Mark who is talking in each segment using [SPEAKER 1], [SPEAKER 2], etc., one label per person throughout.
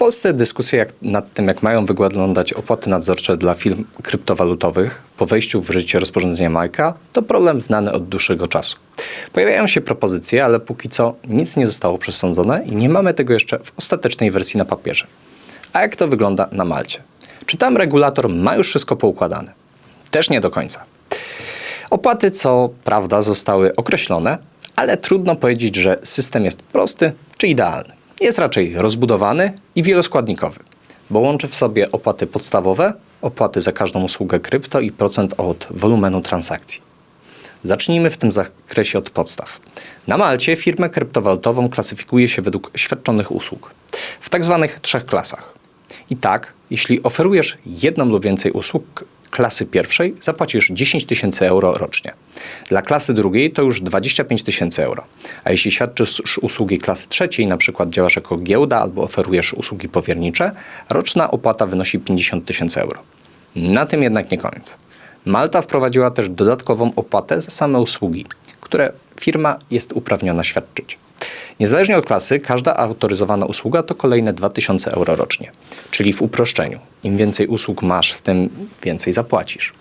[SPEAKER 1] Polsce dyskusje jak, nad tym, jak mają wyglądać opłaty nadzorcze dla firm kryptowalutowych po wejściu w życie rozporządzenia Majka to problem znany od dłuższego czasu. Pojawiają się propozycje, ale póki co nic nie zostało przesądzone i nie mamy tego jeszcze w ostatecznej wersji na papierze. A jak to wygląda na Malcie? Czy tam regulator ma już wszystko poukładane? Też nie do końca. Opłaty, co prawda, zostały określone, ale trudno powiedzieć, że system jest prosty czy idealny. Jest raczej rozbudowany i wieloskładnikowy, bo łączy w sobie opłaty podstawowe, opłaty za każdą usługę krypto i procent od wolumenu transakcji. Zacznijmy w tym zakresie od podstaw. Na Malcie firmę kryptowalutową klasyfikuje się według świadczonych usług w tak zwanych trzech klasach. I tak, jeśli oferujesz jedną lub więcej usług klasy pierwszej, zapłacisz 10 tysięcy euro rocznie. Dla klasy drugiej to już 25 tysięcy euro. A jeśli świadczysz usługi klasy trzeciej, na przykład działasz jako giełda albo oferujesz usługi powiernicze, roczna opłata wynosi 50 tysięcy euro. Na tym jednak nie koniec. Malta wprowadziła też dodatkową opłatę za same usługi, które firma jest uprawniona świadczyć. Niezależnie od klasy, każda autoryzowana usługa to kolejne 2000 euro rocznie. Czyli w uproszczeniu, im więcej usług masz, tym więcej zapłacisz.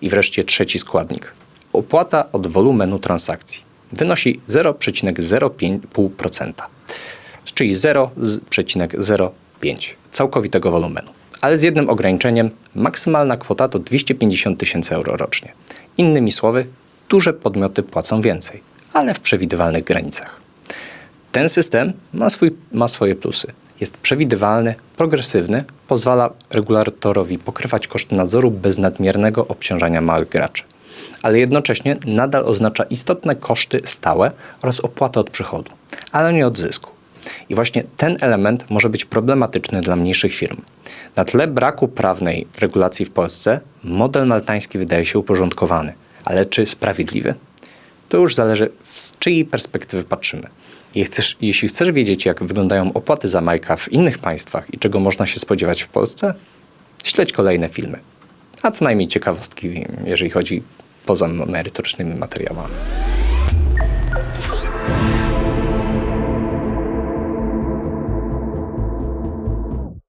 [SPEAKER 1] I wreszcie trzeci składnik. Opłata od wolumenu transakcji wynosi 0,05%, czyli 0,05 całkowitego wolumenu. Ale z jednym ograniczeniem, maksymalna kwota to 250 tysięcy euro rocznie. Innymi słowy, duże podmioty płacą więcej, ale w przewidywalnych granicach. Ten system ma, swój, ma swoje plusy. Jest przewidywalny, progresywny, pozwala regulatorowi pokrywać koszty nadzoru bez nadmiernego obciążania małych graczy. Ale jednocześnie nadal oznacza istotne koszty stałe oraz opłatę od przychodu, ale nie od zysku. I właśnie ten element może być problematyczny dla mniejszych firm. Na tle braku prawnej regulacji w Polsce, model maltański wydaje się uporządkowany, ale czy sprawiedliwy? To już zależy, z czyjej perspektywy patrzymy. Chcesz, jeśli chcesz wiedzieć, jak wyglądają opłaty za Majka w innych państwach i czego można się spodziewać w Polsce, śledź kolejne filmy. A co najmniej ciekawostki, jeżeli chodzi poza merytorycznymi materiałami.